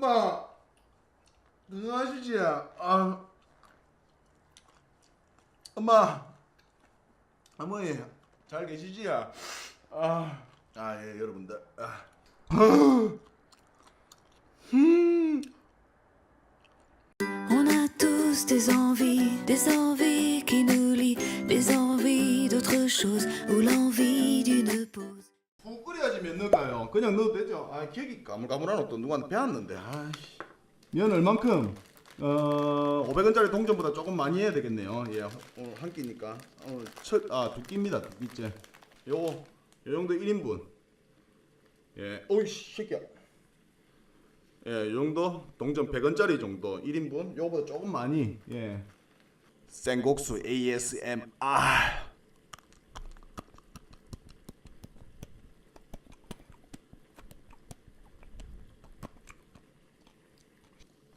엄마 건강하시지? 아 엄마 어머니 잘 계시지? 아, 아 예, 여러분들. 아. 음. On a tous des envies, des envies qui nous lient, des envies d'autre chose ou l'envie. 면 넣을까요? 그냥 넣어도 되죠? 아 기억이 가물가물하노 또 누구한테 배웠는데 아이씨. 면 얼만큼? 어 500원짜리 동전보다 조금 많이 해야 되겠네요. 예 오늘 한 끼니까. 오늘 첫, 아두 끼입니다 두 끼째. 요거 요 정도 1인분. 예 오이씨 새끼야. 예, 요 정도 동전 100원짜리 정도 1인분. 요거보다 조금 많이 예. 생곡수 ASMR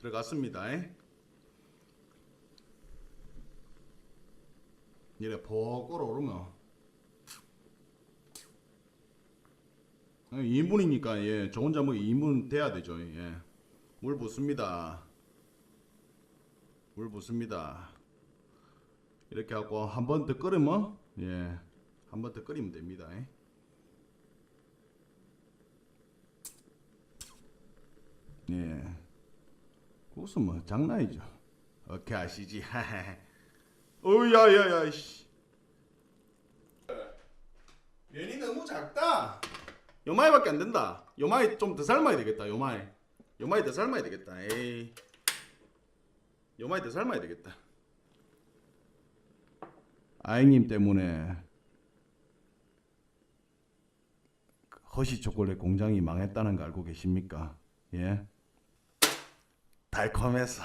들어갔습니다. 이래 복 끓어오르면 2인분이니까 예, 저 혼자 뭐 2인분 돼야 되죠. 예. 물 붓습니다. 물 붓습니다. 이렇게 하고 한 번 더 끓으면 예, 한 번 더 끓이면 됩니다. 예. 국수 뭐 장난이죠. 어떻게 아시지? 어야야야 씨. 면이 너무 작다. 요마이밖에 안 된다. 요마이 좀 더 삶아야 되겠다. 요마이. 요마이 더 삶아야 되겠다. 에이. 요마이 더 삶아야 되겠다. 아이님 때문에 허쉬 초콜릿 공장이 망했다는 거 알고 계십니까? 예? 달콤해서.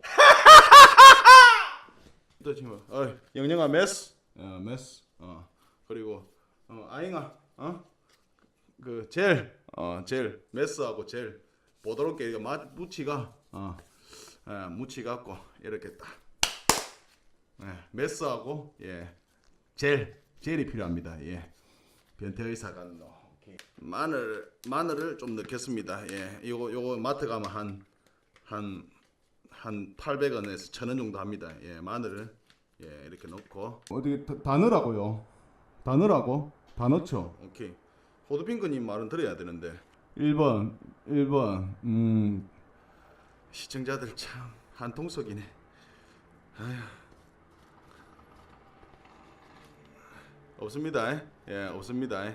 또 지금 어 영영아 메스. 어 메스. 어. 그리고 어 아잉아. 어 그 젤 어 젤. 메스하고 젤. 보드럽게 이거 맛 무치가. 어. 예, 무치 갖고 이렇게 딱. 예, 메스하고 예 젤. 젤이 필요합니다. 예. 변태 의사가 넣 마늘 마늘을 좀 넣겠습니다. 예. 요거 요거 마트 가면 한 한 한 800원에서 1000원 정도 합니다. 예, 마늘을 예, 이렇게 넣고 어떻게 다, 다 넣으라고요? 다 넣으라고? 다 넣죠. 오케이. 호두핑크님 말은 들어야 되는데 1번, 1번. 음, 시청자들 참 한통속이네. 아휴. 없습니다. 예, 없습니다.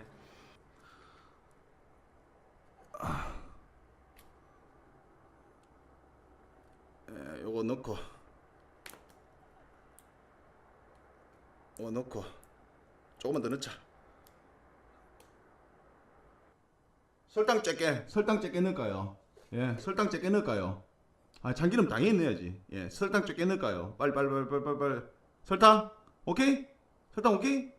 예, 요거 넣고 요거 넣고 조금만 더 넣자. 설탕 쬐게 설탕 쬐게 넣을까요? 예, 설탕 쬐게 넣을까요? 아, 참기름 당연히 넣어야지. 예, 설탕 쬐게 넣을까요? 빨리 빨리 빨리 빨리 빨리. 설탕? 오케이? 설탕 오케이?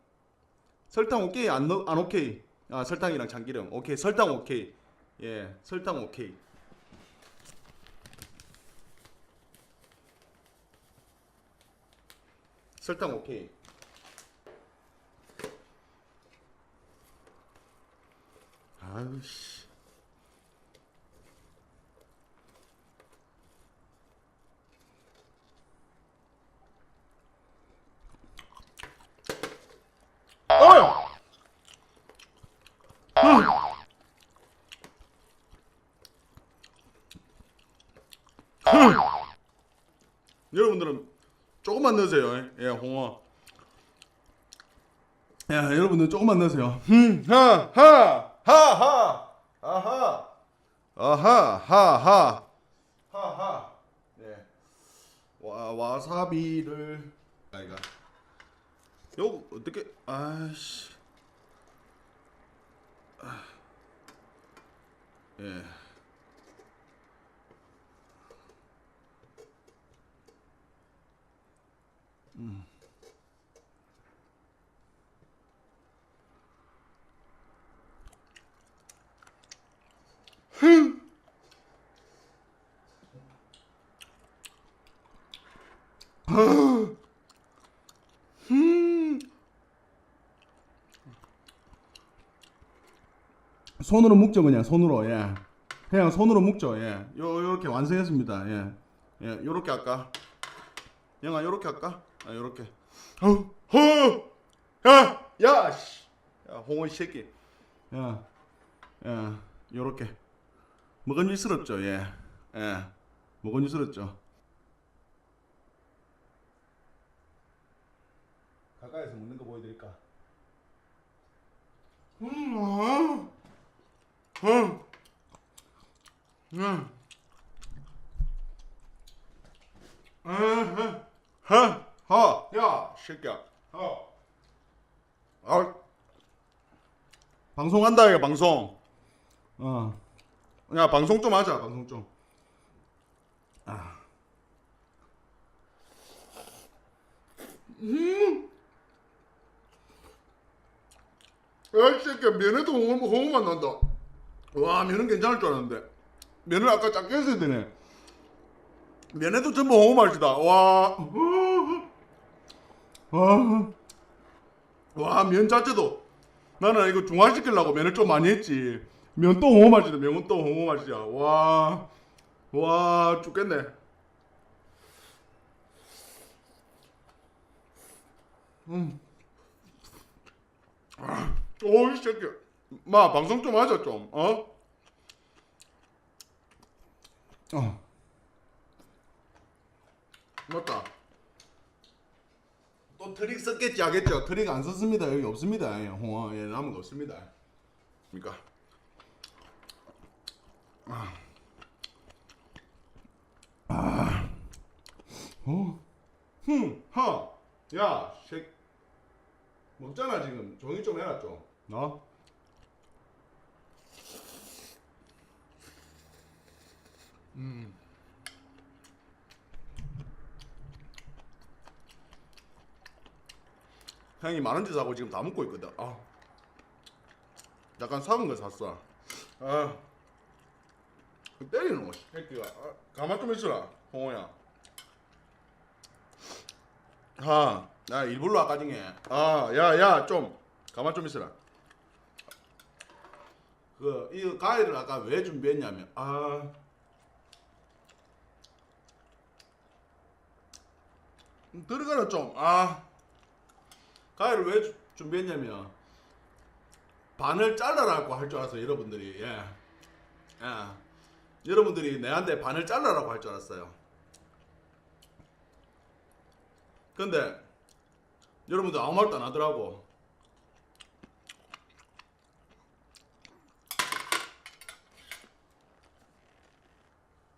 설탕 오케이? 안 넣, 안 오케이? 아, 설탕이랑 참기름. 오케이. 설탕 오케이. 예, 설탕 오케이. 설탕 오케이. 아유 씨. 어! 여러분들은 조금만 넣으세요. 예, 홍어. 야, 여러분들 조금만 넣으세요. 하, 하, 하, 하, 아하, 아하, 하, 하, 하, 하. 네. 와, 와사비를 아이가. 요 어떻게? 아씨. 아. 예. 손으로 묶죠, 그냥 손으로. 예. 그냥 손으로 묶죠. 예. 요 요렇게 완성했습니다. 예. 예, 요렇게 할까? 영아 요렇게 할까? 아, 요렇게. 어, 허! 야! 야, 씨. 야, 홍원 새끼. 야, 야, 요렇게. 먹은일스럽죠, 예. 예. 먹은일스럽죠. 가까이서 먹는 거 보여드릴까? 음, 아, 음, 음. 하, 하, 야, 새끼야, 하. 아, 방송한다 이거 방송. 어, 야 방송 좀 하자 방송 좀. 아. 음. 야 이 새끼야 면에도 홍어 홍어만 난다. 와 면은 괜찮을 줄 알았는데 면을 아까 작게 했어야 되네. 면에도 전부 홍어 맛이다. 와. 아, 와면 자체도. 나는 이거 중화시키려고 면을 좀 많이 했지. 면또 홍어 맛. 맛이다. 면은 또 홍어 맛이야. 와 와 죽겠네. 음. 오이 새끼. 마 방송 좀 하자 좀. 어? 어, 맞다 또 트릭 썼겠지 하겠죠 트릭 안 썼습니다. 여기 없습니다. 예, 홍어. 예, 남은 거 없습니다. 그러니까 어, 흠 하 야 새 먹잖아 지금 조용히 좀 해라 좀 어? 형이 많은 짓 하고 지금 다 먹고 있거든. 아. 약간 사은 거 샀어. 아. 때리는 거 새끼가. 아, 가만 좀 있어라, 홍호야. 하, 나 일부러 아까 중에. 아, 야, 야, 좀 가만 좀 있어라. 그, 이 가위를 아까 왜 준비했냐면, 아. 음, 들어가라 좀. 아. 가위를 왜 주- 준비했냐면 반을 잘라라고 할 줄 알았어요 여러분들이 예. 예. 여러분들이 내한테 반을 잘라라고 할 줄 알았어요 근데 여러분들 아무 말도 안 하더라고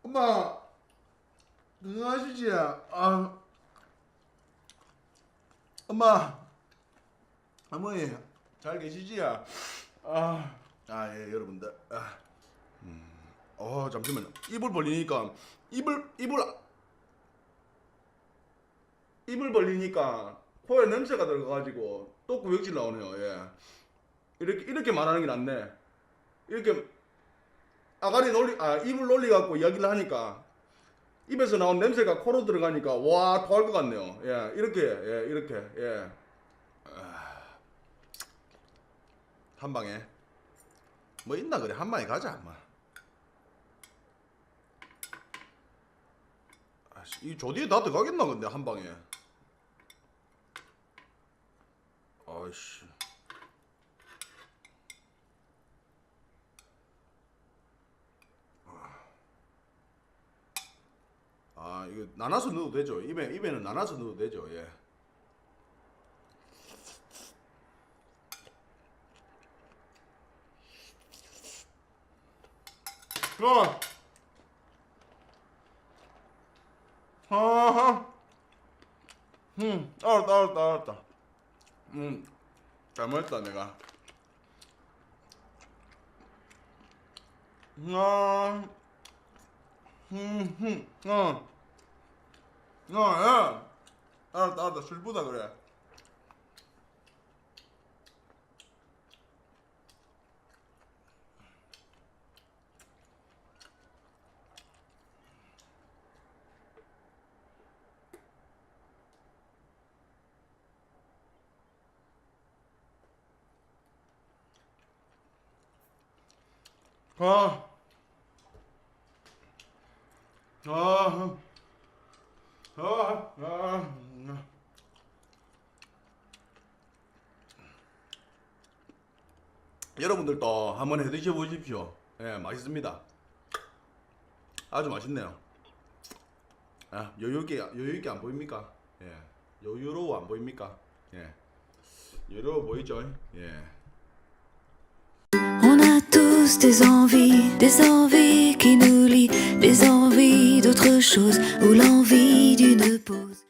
엄마 건강하시지? 아 엄마 어머니 잘 계시지야? 아, 아 예 여러분들. 아, 음, 어 잠시만요. 입을 벌리니까 입을 입을 입을 벌리니까 코에 냄새가 들어가가지고 또 구역질 나오네요. 예. 이렇게 이렇게 말하는 게 낫네. 이렇게 아가리 놀리 아 입을 놀리 갖고 이야기를 하니까 입에서 나온 냄새가 코로 들어가니까 와 토할 것 같네요. 예 이렇게 예 이렇게 예. 한 방에 뭐 있나 그래 한 방에 가자 뭐. 아씨, 이 조디에 다 들어가겠나 근데 한 방에. 아이씨. 아 이거 나눠서 넣어도 되죠. 입에 입에는 나눠서 넣어도 되죠. 예. 어. 하하. 음, 알았다, 알았다, 알았다. 음, 잘못했다, 내가. 아, 음, 음, 어. 어, 야. 알았다, 알았다. 슬프다, 그래. 아, 아, 아, 아, 음. 여러분들도 한번 해 드셔 보십시오. 예, 맛있습니다. 아주 맛있네요. 아, 여유 있게 여유 있게 안 보입니까? 예, 여유로워 안 보입니까? 예, 여유로워 보이죠? 예. Tous des envies, des envies qui nous lient, des envies d'autre chose ou l'envie d'une pause.